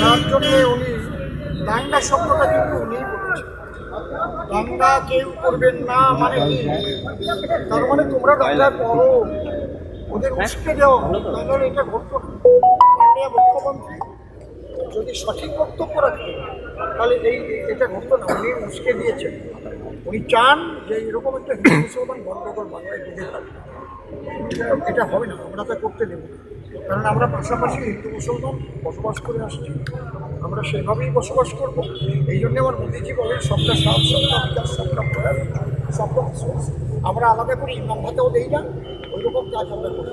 তার উনি কিন্তু দাঙ্গা কেউ করবেন না মানে তার মানে তোমরা ওদের মুখ্যমন্ত্রী যদি সঠিক বক্তব্য রাখতেন তাহলে এই এটা ঘটতো না, উনি উস্কে দিয়েছেন। উনি চান যে এরকম একটা হিন্দু মুসলমান গণ্ডগোল বাংলায় এটা হবে না, আমরা তা করতে দেব না। কারণ আমরা পাশাপাশি হিন্দু মুসলমান বসবাস করে আসছি। আমরা সেভাবেই বসবাস করব। এই জন্য আমার মোদিজি বলেন, সবটা সাথ সবটা বিকাশ, সবটা প্রয়াস সবটা বিশ্বাস আমরা আলাদা করে ইমাম ভাতেও দেই না ওই রকম কাজ আমরা করি।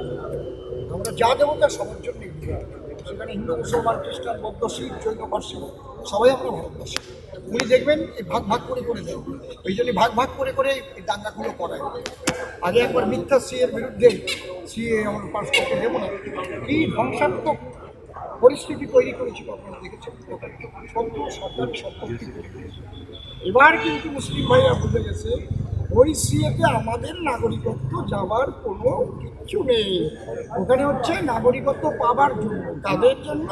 আমরা যা দেবো তা সবার জন্যই সেখানে হিন্দু, মুসলমান, খ্রিস্টান, বৌদ্ধ, শিখ, জৈন, পার্সি, সবাই আমরা ভারতবাসী। উনি দেখবেন এই ভাগ ভাগ করে করে দেয়। ওই জন্য ভাগ ভাগ করে করে এই দাঙ্গাগুলো করায়। আগে একবার মিথ্যা সিএর বিরুদ্ধে সিএ আমার পাশ করতে দেবো না। কি ধ্বংসাত্মক পরিস্থিতি তৈরি করেছিল আপনারা দেখেছেন? সত্য সরকার সম্পত্তি এবার কিন্তু মুসলিম ভাইরা বুঝে গেছে, ওই সিএতে আমাদের নাগরিকত্ব যাওয়ার কোনো কিচ্ছু নেই। ওখানে হচ্ছে নাগরিকত্ব পাবার জন্য, তাদের জন্য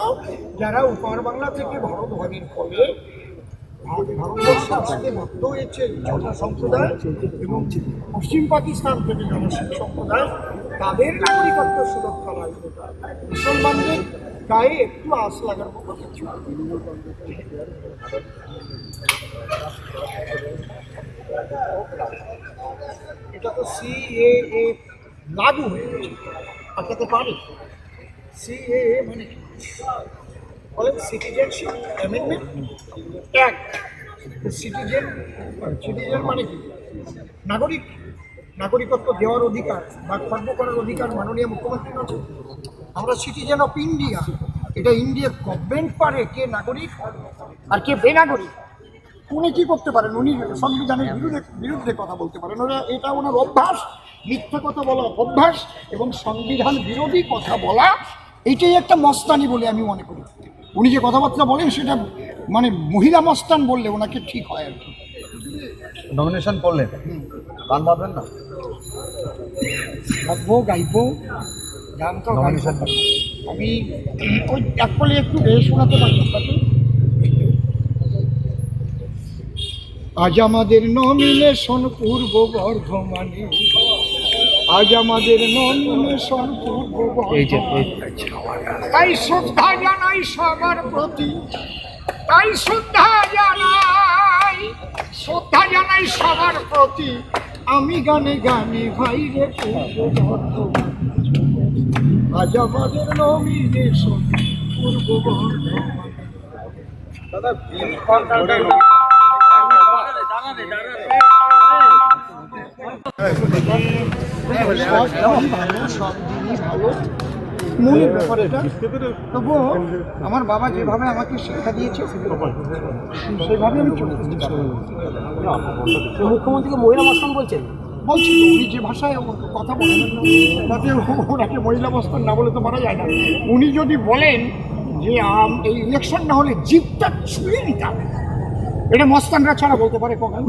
যারা উপার বাংলা থেকে ভারত ভাগের ফলে ভারতবর্ষ বাধ্য হয়েছে ছটা সম্প্রদায় এবং পশ্চিম পাকিস্তান থেকে যারা সম্প্রদায় তাদের নাগরিকত্ব সুরক্ষা রাখবে মুসলমানদের গায়ে একটু আশ লাগার মতো কিছু। এটা তো সিএএ লাগু হয়ে গেছে আটকাতে পারে সিএএ মানে বলেন citizenship amendment act citizen citizen মানে কি? নাগরিক নাগরিকত্ব দেওয়ার অধিকার বা কর্ম করার অধিকার মাননীয় মুখ্যমন্ত্রীর আছে আমরা সিটিজেন অফ ইন্ডিয়া এটা ইন্ডিয়ার গভর্নমেন্ট পারে কে নাগরিক আর কে বেনাগরিক। উনি কি করতে পারেন? উনি সংবিধানের বিরুদ্ধে বিরুদ্ধে কথা বলতে পারেন। ওরা এটা ওনার অভ্যাস। মিথ্যা কথা বলা অভ্যাস এবং সংবিধান বিরোধী কথা বলা এটাই একটা মস্তানি বলে আমি মনে করি। উনি যে কথাবার্তা বলেন সেটা মানে মহিলা মস্তান বললে ওনাকে ঠিক হয় আর কি। নমিনেশন করলেন? গান বাঁধবেন না? গাইবো গাইবো গান তো নমিনেশন আমি ওই এক বলে একটু বেশ শোনাতে পারি আজ আমাদের নমিনেশন পূর্ব বর্ধমানে আজ আমাদের নমিনেশন পূর্ব তাই শ্রদ্ধা জানাই সবার প্রতি। তাই শ্রদ্ধা জানাই শ্রদ্ধা জানাই সবার প্রতি। আমি গানে গানে ভাই রে আজ আমাদের নমিনেশন পূর্ব বর্ধমান দাদা ব্যাপার এটা তবুও আমার বাবা যেভাবে আমাকে শিক্ষা দিয়েছে সেভাবে আমি চলে মুখ্যমন্ত্রীকে মহিলা মস্তান বলছেন? বলছি উনি যে ভাষায় কথা বলেন তাতে ওনাকে মহিলা বস্তান না বলে তো মারা যায় না। উনি যদি বলেন যে আম, এই ইলেকশন না হলে জিপটা ছুঁয়ে নিতাম। এটা মস্তানরা ছাড়া বলতে পারে কখন?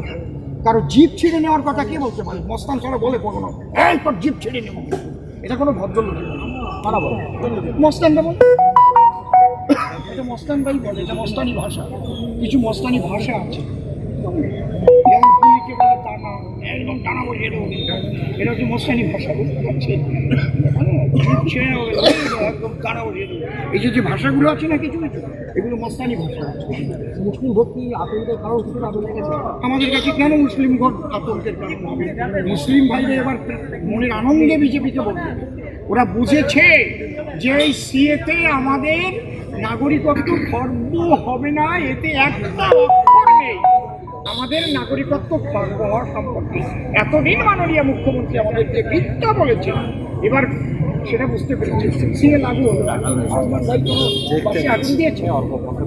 কারও জিপ ছিঁড়ে নেওয়ার কথা কে বলতে পারে? মস্তান ছাড়া বলে কখনো এই তোর জিপ ছিঁড়ে নেব। এটা কোনো ভদ্রলোক তারা বলে। মস্তানটা বলে। এটা মস্তানরাই বলে, এটা মস্তানি ভাষা। কিছু মস্তানি ভাষা আছে। একদম টানা বসিয়ে দেবো এটা হচ্ছে মস্তানি ভাষা বুঝতে জিভ একদম টানা বসিয়ে দেবো এই যে যে ভাষাগুলো আছে না কিছু কিছু এগুলো মস্তানি ভাষা মুসলিম ভক্তি আতঙ্কের কারণ হিসেবে আপনাদের কাছে? আমাদের কাছে কেন মুসলিম ঘর আতঙ্কের কারণ? হবে মুসলিম ভাইরা এবার মনের আনন্দে বিজেপিকে বলবে ওরা বুঝেছে যে এই সিএতে আমাদের নাগরিকত্ব খর্ব হবে না এতে একটা আমাদের নাগরিকত্ব খর্ব হওয়ার সম্পর্কে। এতদিন মাননীয় মুখ্যমন্ত্রী আমাদেরকে মিথ্যা বলেছেন। এবার সেটা বুঝতে পেরেছি। সিএ লাগু হলো। বাসে আগুন দিয়েছে।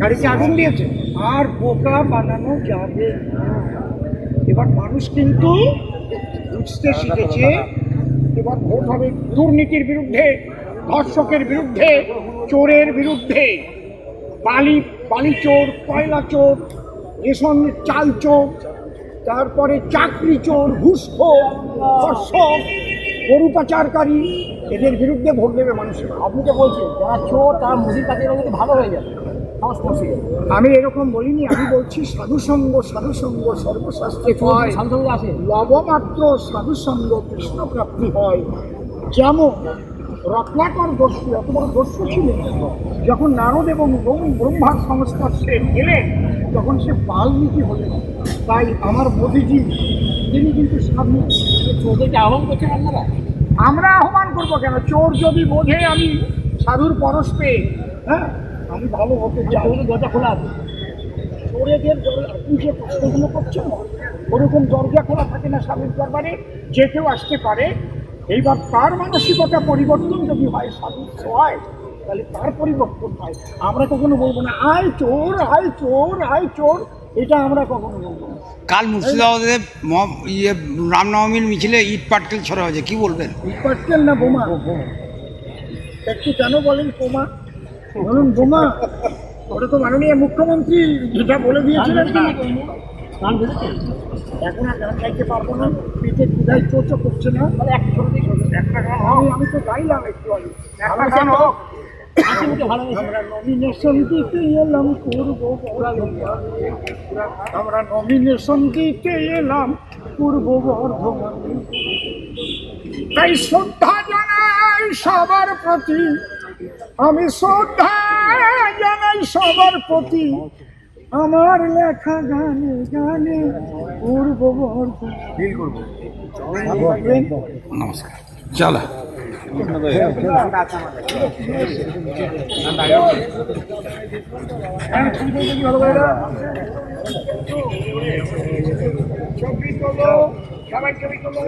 গাড়িতে আগুন দিয়েছে। আর বোকা বানানো যাবে এবার মানুষ কিন্তু বুঝতে শিখেছে। এবার ভোট হবে দুর্নীতির বিরুদ্ধে ধর্ষকের বিরুদ্ধে চোরের বিরুদ্ধে। বালি বালি চোর কয়লা চোর রেশন চাল চোর তারপরে চাকরি চোর ঘুষখোর ধর্ষক গরু পাচারকারী এদের বিরুদ্ধে ভোট দেবে মানুষের। আপনি তো বলছেন যারা চোর তারা মুদির কাছে কিন্তু ভালো হয়ে যাবে। আমি এরকম বলিনি আমি বলছি সাধুসঙ্গ সাধুসঙ্গ সর্বশাস্ত্রে হয়। লবমাত্র সাধুসঙ্গ কৃষ্ণ প্রাপ্তি হয়। যেমন রত্নাকর দস্যু এত বড় দস্যু ছিলেন যখন নারদ এবং ব্রহ্ম- ব্রহ্মার সংস্পর্শে এলেন তখন সে বাল্মীকি হলেন। তাই আমার মোদিজি তিনি কিন্তু সাধু চোরদেরকে আহ্বান করছেন আপনারা? আমরা আহ্বান করব কেন? চোর যদি বোঝে আমি সাধুর পরশ পেয়ে হ্যাঁ? আমি ভালো হতে চাই। দরজা খোলা আছে। চোরেদের আপনি যে প্রশ্নগুলো করছেন? ওরকম দরজা খোলা থাকে না স্বামীর দরবারে? যে কেউ আসতে পারে এইবার তার মানসিকতা পরিবর্তন যদি হয় স্বামীর হয় তাহলে তার পরিবর্তন হয়। আমরা কখনো বলব না আয় চোর আয় চোর আয় চোর। এটা আমরা কখনো বলব না। কাল মুর্শিদাবাদে ইয়ে রামনবমীর মিছিলে ইট পাটকেল ছড়া হয়েছে কি বলবেন? ইট পাটকেল না বোমা? একটু কেন বলেন বোমা? বলুন বোমা। ওটা তো মাননীয় মুখ্যমন্ত্রী যেটা বলে দিয়েছিলেন না গান বুঝেছেন? এখন আর গান গাইতে পারব না পেটে ক্ষুধায় চোচো করছে না। তাহলে এক একটা গান আমি আমি তো গাইলাম একটু আগে। একটা গান হোক। আমরা নমিনেশন দিতে এলাম করব। আমরা নমিনেশন দিতে এলাম পূর্ব বর্ধমান তাই শ্রদ্ধা জানাই সবার প্রতি। আমি শ্রদ্ধা জানাই সবার প্রতি। আমার লেখা গানে গানে পূর্ব বর্ধমান নমস্কার। চলো। ছবি তোলো সবাই ছবি তোলো